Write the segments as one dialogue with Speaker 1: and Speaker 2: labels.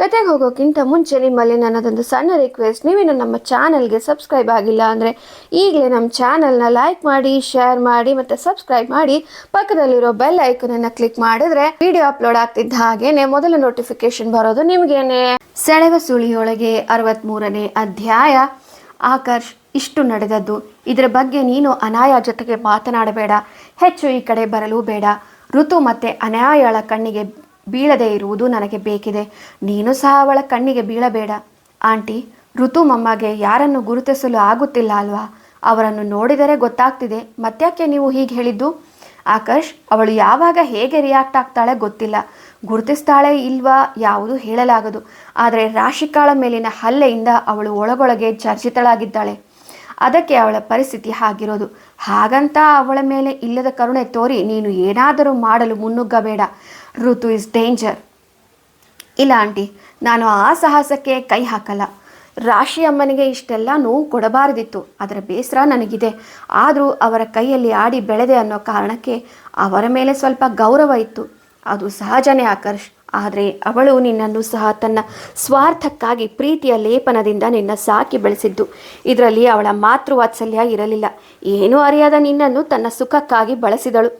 Speaker 1: ಕತೆಗೆ ಹೋಗೋಕ್ಕಿಂತ ಮುಂಚೆ ನಿಮ್ಮಲ್ಲಿ ನನ್ನದೊಂದು ಸಣ್ಣ ರಿಕ್ವೆಸ್ಟ್ ನೀವೇನು ನಮ್ಮ ಚಾನಲ್ಗೆ ಸಬ್ಸ್ಕ್ರೈಬ್ ಆಗಿಲ್ಲ ಅಂದರೆ ಈಗಲೇ ನಮ್ಮ ಚಾನಲ್ನ ಲೈಕ್ ಮಾಡಿ ಶೇರ್ ಮಾಡಿ ಮತ್ತು ಸಬ್ಸ್ಕ್ರೈಬ್ ಮಾಡಿ ಪಕ್ಕದಲ್ಲಿರೋ ಬೆಲ್ ಐಕನನ್ನು ಕ್ಲಿಕ್ ಮಾಡಿದ್ರೆ ವಿಡಿಯೋ ಅಪ್ಲೋಡ್ ಆಗ್ತಿದ್ದ ಹಾಗೇನೆ ಮೊದಲ ನೋಟಿಫಿಕೇಶನ್ ಬರೋದು ನಿಮಗೇನೆ. ಸೆಳೆವ ಸುಳಿಯೊಳಗೆ ಅರವತ್ತ್ಮೂರನೇ ಅಧ್ಯಾಯ. ಆಕರ್ಷ್, ಇಷ್ಟು ನಡೆದದ್ದು. ಇದರ ಬಗ್ಗೆ ನೀನು ಅನಾಯ ಜೊತೆಗೆ ಮಾತನಾಡಬೇಡ. ಹೆಚ್ಚು ಈ ಕಡೆ ಬರಲು ಬೇಡ. ಋತು ಮತ್ತೆ ಅನಾಯಳ ಕಣ್ಣಿಗೆ ಬೀಳದೇ ಇರುವುದು ನನಗೆ ಬೇಕಿದೆ. ನೀನು ಸಹ ಅವಳ ಕಣ್ಣಿಗೆ ಬೀಳಬೇಡ. ಆಂಟಿ, ಋತು ಮಮ್ಮಗೆ ಯಾರನ್ನು ಗುರುತಿಸಲು ಆಗುತ್ತಿಲ್ಲ ಅಲ್ವಾ? ಅವರನ್ನು ನೋಡಿದರೆ ಗೊತ್ತಾಗ್ತಿದೆ. ಮತ್ತ್ಯಾಕೆ ನೀವು ಹೀಗೆ ಹೇಳಿದ್ದು? ಆಕರ್ಷ್ ಅವಳು ಯಾವಾಗ ಹೇಗೆ ರಿಯಾಕ್ಟ್ ಆಗ್ತಾಳೆ ಗೊತ್ತಿಲ್ಲ. ಗುರುತಿಸ್ತಾಳೆ ಇಲ್ವಾ ಯಾವುದು ಹೇಳಲಾಗದು. ಆದರೆ ರಾಶಿಕಾಳ ಮೇಲಿನ ಹಲ್ಲೆಯಿಂದ ಅವಳು ಒಳಗೊಳಗೆ ಚರ್ಚಿತಳಾಗಿದ್ದಾಳೆ. ಅದಕ್ಕೆ ಅವಳ ಪರಿಸ್ಥಿತಿ ಹಾಗಿರೋದು. ಹಾಗಂತ ಅವಳ ಮೇಲೆ ಇಲ್ಲದ ಕರುಣೆ ತೋರಿ ನೀನು ಏನಾದರೂ ಮಾಡಲು ಮುನ್ನುಗ್ಗಬೇಡ. ಋತು ಇಸ್ ಡೇಂಜರ್ ಇಲ್ಲ ಆಂಟಿ, ನಾನು ಆ ಸಾಹಸಕ್ಕೆ ಕೈ ಹಾಕಲ್ಲ. ರಾಶಿ ಅಮ್ಮನಿಗೆ ಇಷ್ಟೆಲ್ಲ ನೋವು ಕೊಡಬಾರದಿತ್ತು. ಅದರ ಬೇಸರ ನನಗಿದೆ. ಆದರೂ ಅವರ ಕೈಯಲ್ಲಿ ಆಡಿ ಬೆಳೆದೆ ಅನ್ನೋ ಕಾರಣಕ್ಕೆ ಅವರ ಮೇಲೆ ಸ್ವಲ್ಪ ಗೌರವ ಇತ್ತು. ಅದು ಸಹಜನೇ ಆಕರ್ಷ್ ಆದರೆ ಅವಳು ನಿನ್ನನ್ನು ಸಹ ತನ್ನ ಸ್ವಾರ್ಥಕ್ಕಾಗಿ ಪ್ರೀತಿಯ ಲೇಪನದಿಂದ ನಿನ್ನ ಸಾಕಿ ಬೆಳೆಸಿದ್ದು. ಇದರಲ್ಲಿ ಅವಳ ಮಾತೃವಾತ್ಸಲ್ಯ ಇರಲಿಲ್ಲ. ಏನೂ ಅರಿಯದ ನಿನ್ನನ್ನು ತನ್ನ ಸುಖಕ್ಕಾಗಿ ಬಳಸಿದಳು.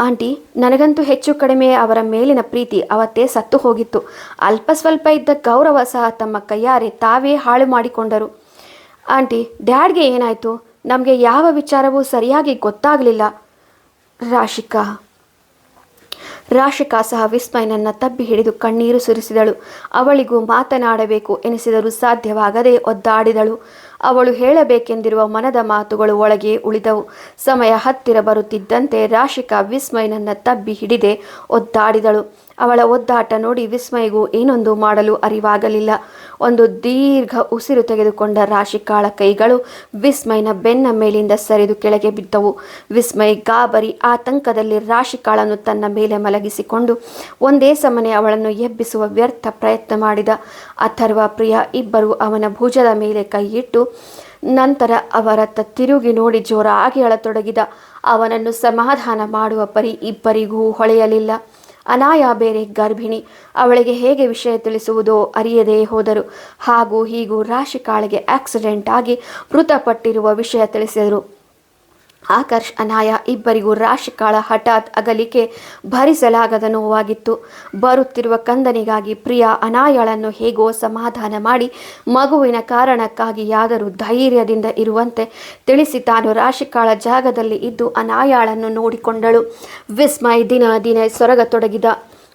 Speaker 1: ಆಂಟಿ, ನನಗಂತೂ ಹೆಚ್ಚು ಕಡಿಮೆ ಅವರ ಮೇಲಿನ ಪ್ರೀತಿ ಅವತ್ತೇ ಸತ್ತು ಹೋಗಿತ್ತು. ಅಲ್ಪ ಸ್ವಲ್ಪ ಇದ್ದ ಗೌರವ ಸಹ ತಮ್ಮ ಕೈಯಾರೆ ತಾವೇ ಹಾಳು ಮಾಡಿಕೊಂಡರು. ಆಂಟಿ, ಡ್ಯಾಡ್ಗೆ ಏನಾಯಿತು? ನಮಗೆ ಯಾವ ವಿಚಾರವೂ ಸರಿಯಾಗಿ ಗೊತ್ತಾಗಲಿಲ್ಲ. ರಾಶಿಕಾ ರಾಶಿಕಾ ಸಹ ವಿಸ್ಮಯನನ್ನ ತಬ್ಬಿ ಹಿಡಿದು ಕಣ್ಣೀರು ಸುರಿಸಿದಳು. ಅವಳಿಗೂ ಮಾತನಾಡಬೇಕು ಎನಿಸಿದರೂ ಸಾಧ್ಯವಾಗದೆ ಒದ್ದಾಡಿದಳು. ಅವಳು ಹೇಳಬೇಕೆಂದಿರುವ ಮನದ ಮಾತುಗಳು ಒಳಗೆ ಉಳಿದವು. ಸಮಯ ಹತ್ತಿರ ಬರುತ್ತಿದ್ದಂತೆ ರಾಶಿಕಾ ವಿಸ್ಮಯನನ್ನ ತಬ್ಬಿ ಹಿಡಿದೆ, ಒದ್ದಾಡಿದಳು. ಅವಳ ಒದ್ದಾಟ ನೋಡಿ ವಿಸ್ಮಯಗೂ ಏನೊಂದು ಮಾಡಲು ಅರಿವಾಗಲಿಲ್ಲ. ಒಂದು ದೀರ್ಘ ಉಸಿರು ತೆಗೆದುಕೊಂಡ ರಾಶಿಕಾಳ ಕೈಗಳು ವಿಸ್ಮಯನ ಬೆನ್ನ ಮೇಲಿಂದ ಸರಿದು ಕೆಳಗೆ ಬಿದ್ದವು. ವಿಸ್ಮಯ ಗಾಬರಿ ಆತಂಕದಲ್ಲಿ ರಾಶಿಕಾಳನ್ನು ತನ್ನ ಮೇಲೆ ಮಲಗಿಸಿಕೊಂಡು ಒಂದೇ ಸಮನೆ ಅವಳನ್ನು ಎಬ್ಬಿಸುವ ವ್ಯರ್ಥ ಪ್ರಯತ್ನ ಮಾಡಿದ. ಅಥರ್ವ ಪ್ರಿಯ ಇಬ್ಬರು ಅವನ ಭುಜದ ಮೇಲೆ ಕೈಯಿಟ್ಟು ನಂತರ ಅವರತ್ತ ತಿರುಗಿ ನೋಡಿ ಜೋರಾಗಿ ಅಳತೊಡಗಿದ. ಅವನನ್ನು ಸಮಾಧಾನ ಮಾಡುವ ಪರಿ ಇಬ್ಬರಿಗೂ ಹೊಳೆಯಲಿಲ್ಲ. ಅನಾಯ ಬೇರೆ ಗರ್ಭಿಣಿ. ಅವಳಿಗೆ ಹೇಗೆ ವಿಷಯ ತಿಳಿಸುವುದೋ ಅರಿಯದೇ ಹೋದರು. ಹಾಗೂ ಹೀಗೂ ರಾಶಿಕಾಳಿಗೆ ಆಕ್ಸಿಡೆಂಟ್ ಆಗಿ ಮೃತಪಟ್ಟಿರುವ ವಿಷಯ ತಿಳಿಸಿದರು. ಆಕರ್ಷ್, ಅನಾಯ ಇಬ್ಬರಿಗೂ ರಾಶಿಕಾಳ ಹಠಾತ್ ಅಗಲಿಕೆ ಭರಿಸಲಾಗದ ನೋವಾಗಿತ್ತು. ಬರುತ್ತಿರುವ ಕಂದನಿಗಾಗಿ ಪ್ರಿಯ ಅನಾಯಳನ್ನು ಹೇಗೋ ಸಮಾಧಾನ ಮಾಡಿ ಮಗುವಿನ ಕಾರಣಕ್ಕಾಗಿ ಯಾದರೂ ಧೈರ್ಯದಿಂದ ಇರುವಂತೆ ತಿಳಿಸಿ ತಾನು ರಾಶಿಕಾಳ ಜಾಗದಲ್ಲಿ ಇದ್ದು ಅನಾಯಾಳನ್ನು ನೋಡಿಕೊಂಡಳು. ವಿಸ್ಮಯ್ ದಿನ ದಿನ ಸೊರಗತೊಡಗಿದ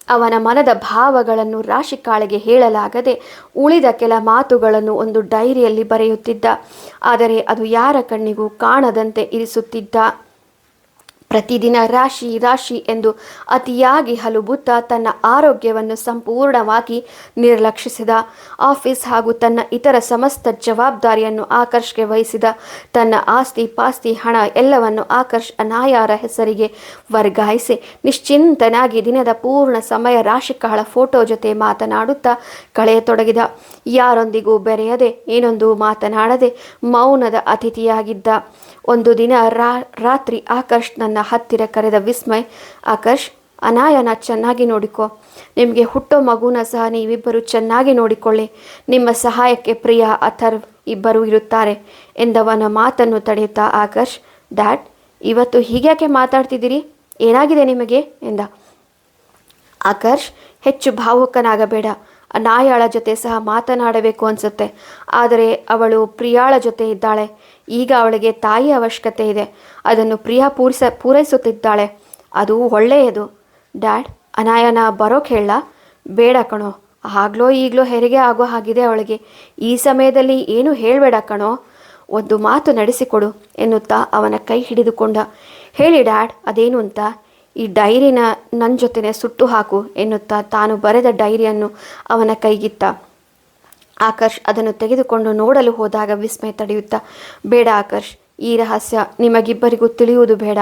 Speaker 1: ಅವನ ಮನದ ಭಾವಗಳನ್ನು ರಾಶಿಕಾಳಿಗೆ ಹೇಳಲಾಗದೆ ಉಳಿದ ಕೆಲ ಮಾತುಗಳನ್ನು ಒಂದು ಡೈರಿಯಲ್ಲಿ ಬರೆಯುತ್ತಿದ್ದ. ಆದರೆ ಅದು ಯಾರ ಕಣ್ಣಿಗೂ ಕಾಣದಂತೆ ಇರಿಸುತ್ತಿದ್ದ. ಪ್ರತಿದಿನ ರಾಶಿ ರಾಶಿ ಎಂದು ಅತಿಯಾಗಿ ಹಲುಬುತ್ತಾ ತನ್ನ ಆರೋಗ್ಯವನ್ನು ಸಂಪೂರ್ಣವಾಗಿ ನಿರ್ಲಕ್ಷಿಸಿದ. ಆಫೀಸ್ ಹಾಗೂ ತನ್ನ ಇತರ ಸಮಸ್ತ ಜವಾಬ್ದಾರಿಯನ್ನು ಆಕರ್ಷ್ಗೆ ವಹಿಸಿದ. ತನ್ನ ಆಸ್ತಿ ಪಾಸ್ತಿ ಹಣ ಎಲ್ಲವನ್ನು ಆಕರ್ಷ್ ಅನಾಯಾರ ಹೆಸರಿಗೆ ವರ್ಗಾಯಿಸಿ ನಿಶ್ಚಿಂತನಾಗಿ ದಿನದ ಪೂರ್ಣ ಸಮಯ ರಾಶಿಕಾಳ ಫೋಟೋ ಜೊತೆ ಮಾತನಾಡುತ್ತಾ ಕಳೆಯತೊಡಗಿದ. ಯಾರೊಂದಿಗೂ ಬೆರೆಯದೆ, ಏನೊಂದು ಮಾತನಾಡದೆ ಮೌನದ ಅತಿಥಿಯಾಗಿದ್ದ. ಒಂದು ದಿನ ರಾ, ರಾತ್ರಿ ಆಕರ್ಷ್ ನನ್ನ ಹತ್ತಿರ ಕರೆದ ವಿಸ್ಮಯ್ ಆಕರ್ಷ್ ಅನಾಯನ ಚೆನ್ನಾಗಿ ನೋಡಿಕೊ. ನಿಮಗೆ ಹುಟ್ಟೋ ಮಗುನ ಸಹ ನೀವಿಬ್ಬರು ಚೆನ್ನಾಗಿ ನೋಡಿಕೊಳ್ಳಿ. ನಿಮ್ಮ ಸಹಾಯಕ್ಕೆ ಪ್ರಿಯ, ಅಥರ್ವ್ ಇಬ್ಬರು ಇರುತ್ತಾರೆ ಎಂದವನ ಮಾತನ್ನು ತಡೆಯುತ್ತಾ ಆಕರ್ಷ್ ಡ್ಯಾಡ್, ಇವತ್ತು ಹೀಗ್ಯಾಕೆ ಮಾತಾಡ್ತಿದ್ದೀರಿ? ಏನಾಗಿದೆ ನಿಮಗೆ? ಎಂದ. ಆಕರ್ಷ್ ಹೆಚ್ಚು ಭಾವುಕನಾಗಬೇಡ. ನಾಯಾಳ ಜೊತೆ ಸಹ ಮಾತನಾಡಬೇಕು ಅನಿಸುತ್ತೆ. ಆದರೆ ಅವಳು ಪ್ರಿಯಾಳ ಜೊತೆ ಇದ್ದಾಳೆ. ಈಗ ಅವಳಿಗೆ ತಾಯಿ ಅವಶ್ಯಕತೆ ಇದೆ. ಅದನ್ನು ಪ್ರಿಯಾ ಪೂರಿಸ, ಪೂರೈಸುತ್ತಿದ್ದಾಳೆ. ಅದು ಒಳ್ಳೆಯದು. ಡ್ಯಾಡ್, ಅನಾಯನ ಬರೋಕೆ ಹೇಳ. ಬೇಡ ಕಣೋ. ಆಗ್ಲೋ ಈಗಲೋ ಹೆರಿಗೆ ಆಗೋ ಹಾಗಿದೆ ಅವಳಿಗೆ. ಈ ಸಮಯದಲ್ಲಿ ಏನು ಹೇಳಬೇಡ ಕಣೋ. ಒಂದು ಮಾತು ನಡೆಸಿಕೊಡು ಎನ್ನುತ್ತಾ ಅವನ ಕೈ ಹಿಡಿದುಕೊಂಡ. ಹೇಳಿ ಡ್ಯಾಡ್, ಅದೇನು ಅಂತ? ಈ ಡೈರಿನ ನನ್ನ ಜೊತೆನೆ ಸುಟ್ಟು ಹಾಕು ಎನ್ನುತ್ತಾ ತಾನು ಬರೆದ ಡೈರಿಯನ್ನು ಅವನ ಕೈಗಿತ್ತ. ಆಕರ್ಷ್ ಅದನ್ನು ತೆಗೆದುಕೊಂಡು ನೋಡಲು ಹೋದಾಗ ವಿಸ್ಮಯ ತಡೆಯುತ್ತಾ, ಬೇಡ ಆಕರ್ಷ್, ಈ ರಹಸ್ಯ ನಿಮಗಿಬ್ಬರಿಗೂ ತಿಳಿಯುವುದು ಬೇಡ,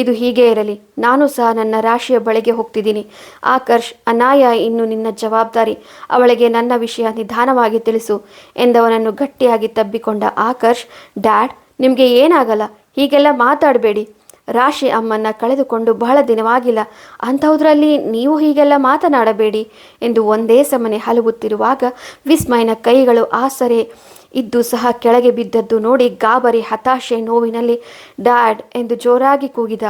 Speaker 1: ಇದು ಹೀಗೆ ಇರಲಿ, ನಾನು ಸಹ ನನ್ನ ರಾಶಿಯ ಬಳಿಗೆ ಹೋಗ್ತಿದ್ದೀನಿ. ಆಕರ್ಷ್ ಅನಾಯ ಇನ್ನು ನಿನ್ನ ಜವಾಬ್ದಾರಿ, ಅವಳಿಗೆ ನನ್ನ ವಿಷಯ ನಿಧಾನವಾಗಿ ತಿಳಿಸು ಎಂದವನನ್ನು ಗಟ್ಟಿಯಾಗಿ ತಬ್ಬಿಕೊಂಡ ಆಕರ್ಷ್, ಡ್ಯಾಡ್, ನಿಮಗೆ ಏನಾಗಲ್ಲ, ಹೀಗೆಲ್ಲ ಮಾತಾಡಬೇಡಿ ರಾಶಿ ಅಮ್ಮನ್ನ ಕಳೆದುಕೊಂಡು ಬಹಳ ದಿನವಾಗಿಲ್ಲ. ಅಂಥವುದ್ರಲ್ಲಿ ನೀವು ಹೀಗೆಲ್ಲ ಮಾತನಾಡಬೇಡಿ ಎಂದು ಒಂದೇ ಸಮನೆ ಹಲವುತ್ತಿರುವಾಗ ವಿಸ್ಮಯನ ಕೈಗಳು ಆಸರೆ ಇದ್ದು ಸಹ ಕೆಳಗೆ ಬಿದ್ದದ್ದು ನೋಡಿ ಗಾಬರಿ ಹತಾಶೆ ನೋವಿನಲ್ಲಿ ಡ್ಯಾಡ್ ಎಂದು ಜೋರಾಗಿ ಕೂಗಿದ.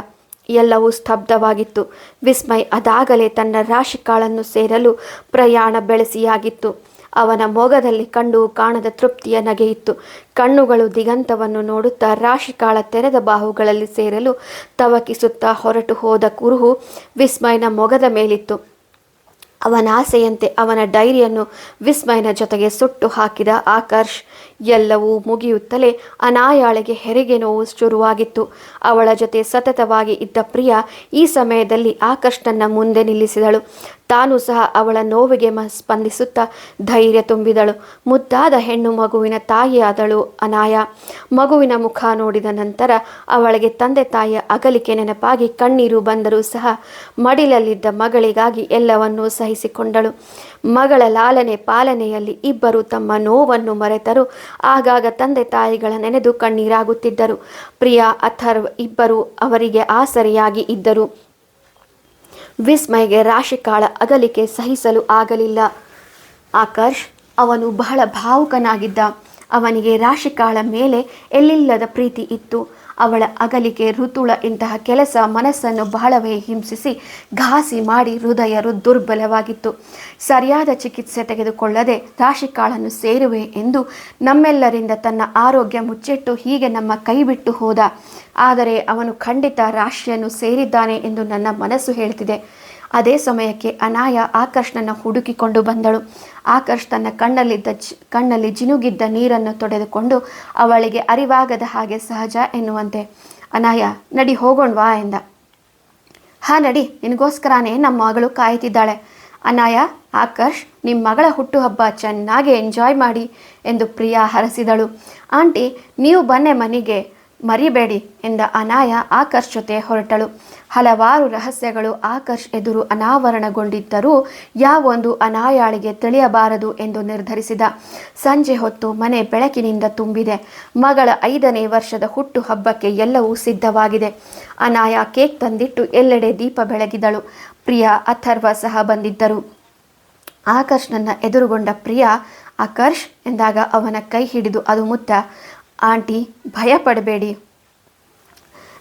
Speaker 1: ಎಲ್ಲವೂ ಸ್ತಬ್ಧವಾಗಿತ್ತು. ವಿಸ್ಮಯ್ ಅದಾಗಲೇ ತನ್ನ ರಾಶಿಕಾಳನ್ನು ಸೇರಲು ಪ್ರಯಾಣ ಬೆಳೆಸಿಯಾಗಿತ್ತು. ಅವನ ಮೊಗದಲ್ಲಿ ಕಂಡು ಕಾಣದ ತೃಪ್ತಿಯ ನಗೆಯಿತ್ತು ಕಣ್ಣುಗಳು ದಿಗಂತವನ್ನು ನೋಡುತ್ತಾ ರಾಶಿಕಾಳ ತೆರೆದ ಬಾಹುಗಳಲ್ಲಿ ಸೇರಲು ತವಕಿಸುತ್ತಾ ಹೊರಟು ಹೋದ ಕುರುಹು ವಿಸ್ಮಯನ ಮೊಗದ ಮೇಲಿತ್ತು. ಅವನ ಆಸೆಯಂತೆ ಅವನ ಡೈರಿಯನ್ನು ವಿಸ್ಮಯನ ಜೊತೆಗೆ ಸುಟ್ಟು ಹಾಕಿದ ಆಕರ್ಷ್ ಎಲ್ಲವೂ ಮುಗಿಯುತ್ತಲೇ ಅನಾಯಾಳೆಗೆ ಹೆರಿಗೆ ನೋವು ಶುರುವಾಗಿತ್ತು. ಅವಳ ಜೊತೆ ಸತತವಾಗಿ ಇದ್ದ ಪ್ರಿಯ ಈ ಸಮಯದಲ್ಲಿ ಆಕರ್ಷ್ನನ್ನ ಮುಂದೆ ನಿಲ್ಲಿಸಿದಳು. ತಾನು ಸಹ ಅವಳ ನೋವಿಗೆ ಸ್ಪಂದಿಸುತ್ತಾ ಧೈರ್ಯ ತುಂಬಿದಳು. ಮುದ್ದಾದ ಹೆಣ್ಣು ಮಗುವಿನ ತಾಯಿಯಾದಳು ಅನಾಯ. ಮಗುವಿನ ಮುಖ ನೋಡಿದ ನಂತರ ಅವಳಿಗೆ ತಂದೆ ತಾಯಿಯ ಅಗಲಿಕೆ ನೆನಪಾಗಿ ಕಣ್ಣೀರು ಬಂದರೂ ಸಹ ಮಡಿಲಲ್ಲಿದ್ದ ಮಗಳಿಗಾಗಿ ಎಲ್ಲವನ್ನೂ ಸಹಿಸಿಕೊಂಡಳು. ಮಗಳ ಲಾಲನೆ ಪಾಲನೆಯಲ್ಲಿ ಇಬ್ಬರು ತಮ್ಮ ನೋವನ್ನು ಮರೆತರು. ಆಗಾಗ ತಂದೆ ತಾಯಿಗಳ ನೆನೆದು ಕಣ್ಣೀರಾಗುತ್ತಿದ್ದರು. ಪ್ರಿಯಾ ಅಥರ್ವ್ ಇಬ್ಬರು ಅವರಿಗೆ ಆಸರೆಯಾಗಿ ಇದ್ದರು. ವಿಸ್ಮಯ್ಗೆ ರಾಶಿಕಾಳ ಅಗಲಿಕೆ ಸಹಿಸಲು ಆಗಲಿಲ್ಲ. ಆಕರ್ಷ್, ಅವನು ಬಹಳ ಭಾವುಕನಾಗಿದ್ದ. ಅವನಿಗೆ ರಾಶಿಕಾಳ ಮೇಲೆ ಎಲ್ಲಿಲ್ಲದ ಪ್ರೀತಿ ಇತ್ತು. ಅವಳ ಅಗಲಿಕೆ ಋತುಳ ಇಂತಹ ಕೆಲಸ ಮನಸ್ಸನ್ನು ಬಹಳವೇ ಹಿಂಸಿಸಿ, ಘಾಸಿ ಮಾಡಿ ಹೃದಯ ದುರ್ಬಲವಾಗಿತ್ತು. ಸರಿಯಾದ ಚಿಕಿತ್ಸೆ ತೆಗೆದುಕೊಳ್ಳದೆ ರಾಶಿಕಾಳನ್ನು ಸೇರುವೆ ಎಂದು ನಮ್ಮೆಲ್ಲರಿಂದ ತನ್ನ ಆರೋಗ್ಯ ಮುಚ್ಚಿಟ್ಟು ಹೀಗೆ ನಮ್ಮ ಕೈ ಬಿಟ್ಟು ಹೋದ. ಆದರೆ ಅವನು ಖಂಡಿತ ರಾಶಿಯನ್ನು ಸೇರಿದ್ದಾನೆ ಎಂದು ನನ್ನ ಮನಸ್ಸು ಹೇಳ್ತಿದೆ. ಅದೇ ಸಮಯಕ್ಕೆ ಅನಾಯ ಆಕರ್ಷಣನ ಹುಡುಕಿಕೊಂಡು ಬಂದಳು. ಆಕರ್ಷ್ ತನ್ನ ಕಣ್ಣಲ್ಲಿದ್ದ ಕಣ್ಣಲ್ಲಿ ಜಿನುಗಿದ್ದ ನೀರನ್ನು ತೊಡೆದುಕೊಂಡು ಅವಳಿಗೆ ಅರಿವಾಗದ ಹಾಗೆ ಸಹಜ ಎನ್ನುವಂತೆ, ಅನಾಯ, ನಡಿ ಹೋಗೋಣ್ವಾ ಎಂದ. ಹಾ, ನಡಿ, ನಿನಗೋಸ್ಕರನೇ ನಮ್ಮ ಮಗಳು ಕಾಯ್ತಿದ್ದಾಳೆ. ಅನಾಯ, ಆಕರ್ಷ್ ನಿಮ್ಮ ಮಗಳ ಹುಟ್ಟುಹಬ್ಬ ಚೆನ್ನಾಗಿ ಎಂಜಾಯ್ ಮಾಡಿ ಎಂದು ಪ್ರಿಯಾ ಹರಸಿದಳು. ಆಂಟಿ, ನೀವು ಬನ್ನೆ ಮನೆಗೆ. ಮರಿಬೇಡಿ ಎಂದ ಅನಾಯ ಆಕರ್ಷ್ ಜೊತೆ ಹೊರಟಳು. ಹಲವಾರು ರಹಸ್ಯಗಳು ಆಕರ್ಷ್ ಎದುರು ಅನಾವರಣಗೊಂಡಿದ್ದರೂ ಯಾವೊಂದು ಅನಾಯಾಳಿಗೆ ತಿಳಿಯಬಾರದು ಎಂದು ನಿರ್ಧರಿಸಿದ. ಸಂಜೆ ಹೊತ್ತು ಮನೆ ಬೆಳಕಿನಿಂದ ತುಂಬಿದೆ. ಮಗಳ ಐದನೇ ವರ್ಷದ ಹುಟ್ಟು ಹಬ್ಬಕ್ಕೆ ಎಲ್ಲವೂ ಸಿದ್ಧವಾಗಿದೆ. ಅನಾಯ ಕೇಕ್ ತಂದಿಟ್ಟು ಎಲ್ಲೆಡೆ ದೀಪ ಬೆಳಗಿದಳು. ಪ್ರಿಯಾ, ಅಥರ್ವ ಸಹ ಬಂದಿದ್ದರು. ಆಕರ್ಷ್ನನ್ನು ಎದುರುಗೊಂಡ ಪ್ರಿಯಾ, ಆಕರ್ಷ್ ಎಂದಾಗ ಅವನ ಕೈ ಹಿಡಿದು ಅದು ಮುತ್ತ ಆಂಟಿ ಭಯ ಪಡಬೇಡಿ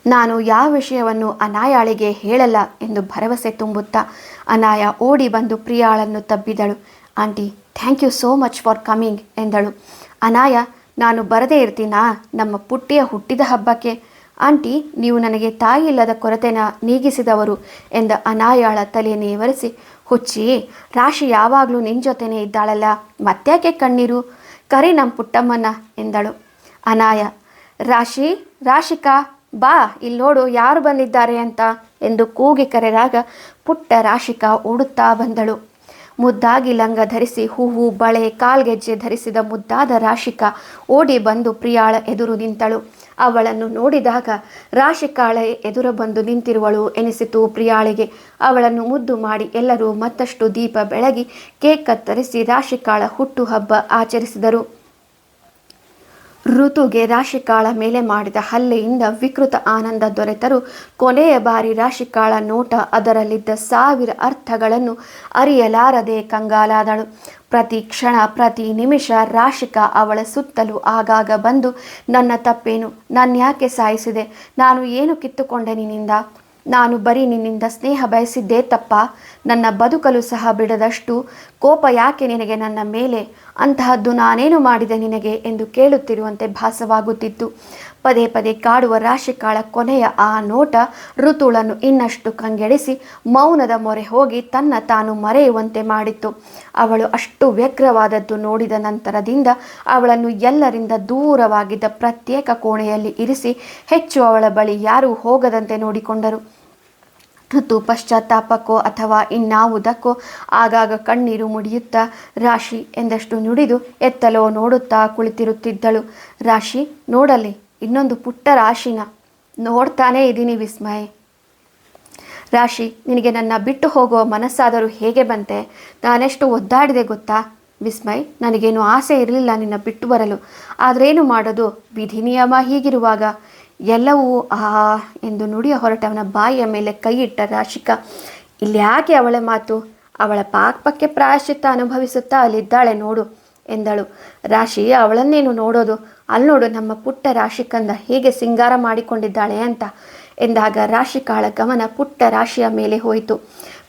Speaker 1: ನಾನು ಯಾವ ವಿಷಯವನ್ನು ಅನಾಯಾಳಿಗೆ ಹೇಳಲ್ಲ ಎಂದು ಭರವಸೆ ತುಂಬುತ್ತಾ ಅನಾಯ ಓಡಿ ಬಂದು ಪ್ರಿಯಾಳನ್ನು ತಬ್ಬಿದಳು. Aunty, thank you so much for coming ಎಂದಳು. ಅನಾಯ, ನಾನು ಬರದೇ ಇರ್ತೀನಾ? ನಮ್ಮ ಪುಟ್ಟಿಯ ಹುಟ್ಟಿದ ಹಬ್ಬಕ್ಕೆ? ಆಂಟಿ, ನೀವು ನನಗೆ ತಾಯಿ ಇಲ್ಲದ ಕೊರತೆನ ನೀಗಿಸಿದವರು ಎಂದ ಅನಾಯಾಳ ತಲೆ ನೇವರಿಸಿ. ಹುಚ್ಚಿ, ರಾಶಿ ಯಾವಾಗಲೂ ನಿನ್ನ ಜೊತೆನೇ ಇದ್ದಾಳಲ್ಲ, ಮತ್ತ್ಯಾಕೆ ಕಣ್ಣೀರು? ಕರೆ ನಮ್ಮ ಪುಟ್ಟಮ್ಮನ ಎಂದಳು. ಅನಾಯ. ರಾಶಿ, ರಾಶಿಕಾ, ಬಾ ಇಲ್ಲಿ ನೋಡು ಯಾರು ಬಂದಿದ್ದಾರೆ ಅಂತ ಎಂದು ಕೂಗಿ ಕರೆದಾಗ ಪುಟ್ಟ ರಾಶಿಕಾ ಓಡುತ್ತಾ ಬಂದಳು. ಮುದ್ದಾಗಿ ಲಂಗ ಧರಿಸಿ, ಹೂವು, ಬಳೆ, ಕಾಲ್ಗೆಜ್ಜೆ ಧರಿಸಿದ ಮುದ್ದಾದ ರಾಶಿಕಾ ಓಡಿ ಬಂದು ಪ್ರಿಯಾಳ ಎದುರು ನಿಂತಳು. ಅವಳನ್ನು ನೋಡಿದಾಗ ರಾಶಿಕಾಳೆ ಎದುರು ಬಂದು ನಿಂತಿರುವಳು ಎನಿಸಿತು ಪ್ರಿಯಾಳಿಗೆ. ಅವಳನ್ನು ಮುದ್ದು ಮಾಡಿ ಎಲ್ಲರೂ ಮತ್ತಷ್ಟು ದೀಪ ಬೆಳಗಿ ಕೇಕ್ ಕತ್ತರಿಸಿ ರಾಶಿಕಾಳ ಹುಟ್ಟುಹಬ್ಬ ಆಚರಿಸಿದರು. ಋತುಗೆ ರಾಶಿಕಾಳ ಮೇಲೆ ಮಾಡಿದ ಹಲ್ಲೆಯಿಂದ ವಿಕೃತ ಆನಂದ ದೊರೆತರು ಕೊನೆಯ ಬಾರಿ ರಾಶಿಕಾಳ ನೋಟ ಅದರಲ್ಲಿದ್ದ ಸಾವಿರ ಅರ್ಥಗಳನ್ನು ಅರಿಯಲಾರದೆ ಕಂಗಾಲಾದಳು. ಪ್ರತಿ ಕ್ಷಣ, ಪ್ರತಿ ನಿಮಿಷ ರಾಶಿಕಾ ಅವಳ ಸುತ್ತಲೂ ಆಗಾಗ ಬಂದು, ನನ್ನ ತಪ್ಪೇನು? ಯಾಕೆ ಸಾಯಿಸಿದೆ? ನಾನು ಏನು ಕಿತ್ತುಕೊಂಡೆ ನಿನ್ನಿಂದ? ನಾನು ಬರೀ ನಿನ್ನಿಂದ ಸ್ನೇಹ ಬಯಸಿದ್ದೇ ತಪ್ಪ? ನನ್ನ ಬದುಕಲು ಸಹ ಬಿಡದಷ್ಟು ಕೋಪ ಯಾಕೆ ನಿನಗೆ ನನ್ನ ಮೇಲೆ? ಅಂತಹದ್ದು ನಾನೇನು ಮಾಡಿದೆ ನಿನಗೆ ಎಂದು ಕೇಳುತ್ತಿರುವಂತೆ ಭಾಸವಾಗುತ್ತಿತ್ತು. ಪದೇ ಪದೇ ಕಾಡುವ ರಾಶಿಕಾಳ ಕೊನೆಯ ಆ ನೋಟ ಋತುಳನ್ನು ಇನ್ನಷ್ಟು ಕಂಗೆಡಿಸಿ ಮೌನದ ಮೊರೆ ಹೋಗಿ ತನ್ನ ತಾನು ಮರೆಯುವಂತೆ ಮಾಡಿತ್ತು. ಅವಳು ಅಷ್ಟು ವ್ಯಗ್ರವಾದದ್ದು ನೋಡಿದ ನಂತರದಿಂದ ಅವಳನ್ನು ಎಲ್ಲರಿಂದ ದೂರವಾಗಿದ್ದ ಪ್ರತ್ಯೇಕ ಕೋಣೆಯಲ್ಲಿ ಇರಿಸಿ ಹೆಚ್ಚು ಅವಳ ಬಳಿ ಯಾರೂ ಹೋಗದಂತೆ ನೋಡಿಕೊಂಡರು. ಋತು ಪಶ್ಚಾತ್ತಾಪಕ್ಕೋ ಅಥವಾ ಇನ್ನಾವುದಕ್ಕೋ ಆಗಾಗ ಕಣ್ಣೀರು ಮುಡಿಯುತ್ತಾ ರಾಶಿ ಎಂದಷ್ಟು ನುಡಿದು ಎತ್ತಲೋ ನೋಡುತ್ತಾ ಕುಳಿತಿರುತ್ತಿದ್ದಳು. ರಾಶಿ, ನೋಡಲಿ, ಇನ್ನೊಂದು ಪುಟ್ಟ ರಾಶಿನ ನೋಡ್ತಾನೇ ಇದ್ದೀನಿ ವಿಸ್ಮಯ. ರಾಶಿ, ನಿನಗೆ ನನ್ನ ಬಿಟ್ಟು ಹೋಗುವ ಮನಸ್ಸಾದರೂ ಹೇಗೆ ಬಂತೆ? ನಾನೆಷ್ಟು ಒದ್ದಾಡಿದೆ ಗೊತ್ತಾ? ವಿಸ್ಮಯ್, ನನಗೇನು ಆಸೆ ಇರಲಿಲ್ಲ ನಿನ್ನ ಬಿಟ್ಟು ಬರಲು. ಆದರೇನು ಮಾಡೋದು? ವಿಧಿ ನಿಯಮ ಹೀಗಿರುವಾಗ ಎಲ್ಲವೂ ಆ ಎಂದು ನುಡಿಯ ಹೊರಟವನ ಬಾಯಿಯ ಮೇಲೆ ಕೈಯಿಟ್ಟ ರಾಶಿಕ, ಇಲ್ಲಿ ಯಾಕೆ ಅವಳ ಮಾತು? ಅವಳ ಪಾಪಕ್ಕೆ ಪ್ರಾಯಶ್ಚಿತ್ತ ಅನುಭವಿಸುತ್ತಾ ಅಲ್ಲಿದ್ದಾಳೆ ನೋಡು ಎಂದಳು. ರಾಶಿ, ಅವಳನ್ನೇನು ನೋಡೋದು? ಅಲ್ಲಿ ನೋಡು, ನಮ್ಮ ಪುಟ್ಟ ರಾಶಿಕಂದ ಹೇಗೆ ಸಿಂಗಾರ ಮಾಡಿಕೊಂಡಿದ್ದಾಳೆ ಅಂತ ಎಂದಾಗ ರಾಶಿಕಾಳ ಗಮನ ಪುಟ್ಟ ರಾಶಿಯ ಮೇಲೆ ಹೋಯಿತು.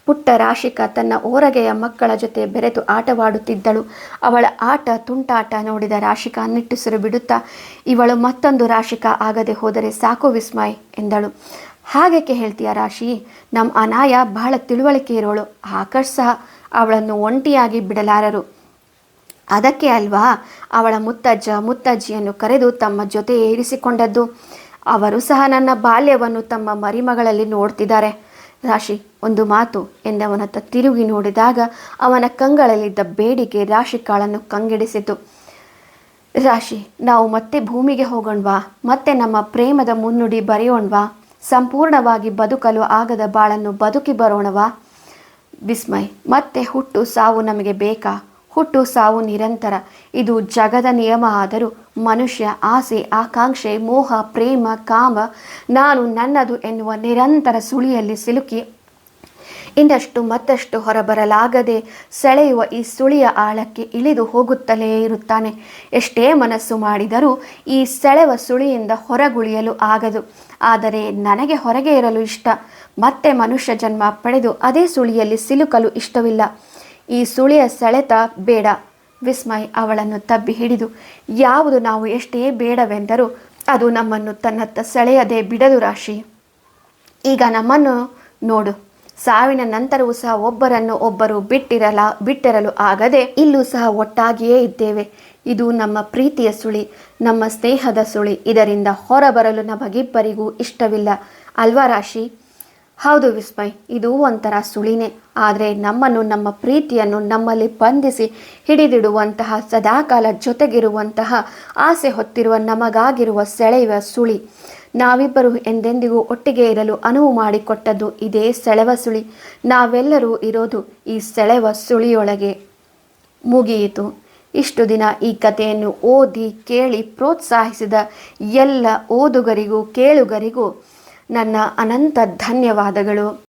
Speaker 1: ಪುಟ್ಟ ರಾಶಿಕ ತನ್ನ ಓರಗೆಯ ಮಕ್ಕಳ ಜೊತೆ ಬೆರೆತು ಆಟವಾಡುತ್ತಿದ್ದಳು. ಅವಳ ಆಟ ತುಂಟಾಟ ನೋಡಿದ ರಾಶಿಕ ನಿಟ್ಟುಸಿರು ಬಿಡುತ್ತಾ, ಇವಳು ಮತ್ತೊಂದು ರಾಶಿಕ ಆಗದೆ ಹೋದರೆ ಸಾಕು ವಿಸ್ಮಯ್ ಎಂದಳು. ಹಾಗೇಕೆ ಹೇಳ್ತೀಯ ರಾಶಿ? ನಮ್ಮ ಅನಾಯ ಬಹಳ ತಿಳುವಳಿಕೆ ಇರೋಳು. ಆಕರ್ಷ್. ಸಹ ಅವಳನ್ನು ಒಂಟಿಯಾಗಿ ಬಿಡಲಾರರು. ಅದಕ್ಕೆ ಅಲ್ವಾ? ಅವಳ ಮುತ್ತಜ್ಜ ಮುತ್ತಜ್ಜಿಯನ್ನು ಕರೆದು ತಮ್ಮ ಜೊತೆ ಏರಿಸಿಕೊಂಡದ್ದು ಅವರು ಸಹ ನನ್ನ ಬಾಲ್ಯವನ್ನು ತಮ್ಮ ಮರಿಮಗಳಲ್ಲಿ ನೋಡ್ತಿದ್ದಾರೆ. ರಾಶಿ, ಒಂದು ಮಾತು ಎಂದವನತ್ತ ತಿರುಗಿ ನೋಡಿದಾಗ ಅವನ ಕಂಗಳಲ್ಲಿದ್ದ ಬೇಡಿಕೆ ರಾಶಿ ಕಾಳನ್ನು ಕಂಗೆಡಿಸಿತು. ರಾಶಿ, ನಾವು ಮತ್ತೆ ಭೂಮಿಗೆ ಹೋಗೋಣವಾ? ಮತ್ತೆ ನಮ್ಮ ಪ್ರೇಮದ ಮುನ್ನುಡಿ ಬರೆಯೋಣವಾ? ಸಂಪೂರ್ಣವಾಗಿ ಬದುಕಲು ಆಗದ ಬಾಳನ್ನು ಬದುಕಿ ಬರೋಣವಾ? ವಿಸ್ಮಯ್ ಮತ್ತೆ ಹುಟ್ಟು ಸಾವು ನಮಗೆ ಬೇಕಾ? ಹುಟ್ಟು ಸಾವು ನಿರಂತರ. ಇದು ಜಗದ ನಿಯಮ ಆದರೂ ಮನುಷ್ಯ ಆಸೆ, ಆಕಾಂಕ್ಷೆ, ಮೋಹ, ಪ್ರೇಮ, ಕಾಮ, ನಾನು ನನ್ನದು ಎನ್ನುವ ನಿರಂತರ ಸುಳಿಯಲ್ಲಿ ಸಿಲುಕಿ ಇನ್ನಷ್ಟು ಮತ್ತಷ್ಟು ಹೊರಬರಲಾಗದೆ ಸೆಳೆಯುವ ಈ ಸುಳಿಯ ಆಳಕ್ಕೆ ಇಳಿದು ಹೋಗುತ್ತಲೇ ಇರುತ್ತಾನೆ. ಎಷ್ಟೇ ಮನಸ್ಸು ಮಾಡಿದರೂ ಈ ಸೆಳೆವ ಸುಳಿಯಿಂದ ಹೊರಗುಳಿಯಲು ಆಗದು. ಆದರೆ ನನಗೆ ಹೊರಗೆ ಇರಲು ಇಷ್ಟ. ಮತ್ತೆ ಮನುಷ್ಯ ಜನ್ಮ ಪಡೆದು ಅದೇ ಸುಳಿಯಲ್ಲಿ ಸಿಲುಕಲು ಇಷ್ಟವಿಲ್ಲ. ಈ ಸುಳಿಯ ಸೆಳೆತ ಬೇಡ. ವಿಸ್ಮಯ್ ಅವಳನ್ನು ತಬ್ಬಿ ಹಿಡಿದು, ಯಾವುದು ನಾವು ಎಷ್ಟೇ ಬೇಡವೆಂದರೂ ಅದು ನಮ್ಮನ್ನು ತನ್ನತ್ತ ಸೆಳೆಯದೆ ಬಿಡದು ರಾಶಿ. ಈಗ ನಮ್ಮನ್ನು ನೋಡು. ಸಾವಿನ ನಂತರವೂ ಸಹ ಒಬ್ಬರನ್ನು ಒಬ್ಬರು ಬಿಟ್ಟಿರಲ, ಬಿಟ್ಟಿರಲು ಆಗದೆ ಇಲ್ಲೂ ಸಹ ಒಟ್ಟಾಗಿಯೇ ಇದ್ದೇವೆ. ಇದು ನಮ್ಮ ಪ್ರೀತಿಯ ಸುಳಿ, ನಮ್ಮ ಸ್ನೇಹದ ಸುಳಿ. ಇದರಿಂದ ಹೊರಬರಲು ನಮಗಿಬ್ಬರಿಗೂ ಇಷ್ಟವಿಲ್ಲ. ಅಲ್ವಾ ರಾಶಿ? ಹೌದು ವಿಸ್ಮಯ್, ಇದು ಒಂಥರ ಸುಳಿನೇ. ಆದರೆ ನಮ್ಮನ್ನು, ನಮ್ಮ ಪ್ರೀತಿಯನ್ನು ನಮ್ಮಲ್ಲಿ ಬಂಧಿಸಿ ಹಿಡಿದಿಡುವಂತಹ ಸದಾಕಾಲ ಜೊತೆಗಿರುವಂತಹ ಆಸೆ ಹೊತ್ತಿರುವ ನಮಗಾಗಿರುವ ಸೆಳೆಯುವ ಸುಳಿ. ನಾವಿಬ್ಬರು ಎಂದೆಂದಿಗೂ ಒಟ್ಟಿಗೆ ಇರಲು ಅನುವು ಮಾಡಿಕೊಟ್ಟದ್ದು ಇದೇ ಸೆಳೆವ ಸುಳಿ. ನಾವೆಲ್ಲರೂ ಇರೋದು ಈ ಸೆಳೆವ ಸುಳಿಯೊಳಗೆ. ಮುಗಿಯಿತು. ಇಷ್ಟು ದಿನ ಈ ಕಥೆಯನ್ನು ಓದಿ ಕೇಳಿ ಪ್ರೋತ್ಸಾಹಿಸಿದ ಎಲ್ಲ ಓದುಗರಿಗೂ, ಕೇಳುಗರಿಗೂ ನನ್ನ ಅನಂತ ಧನ್ಯವಾದಗಳು.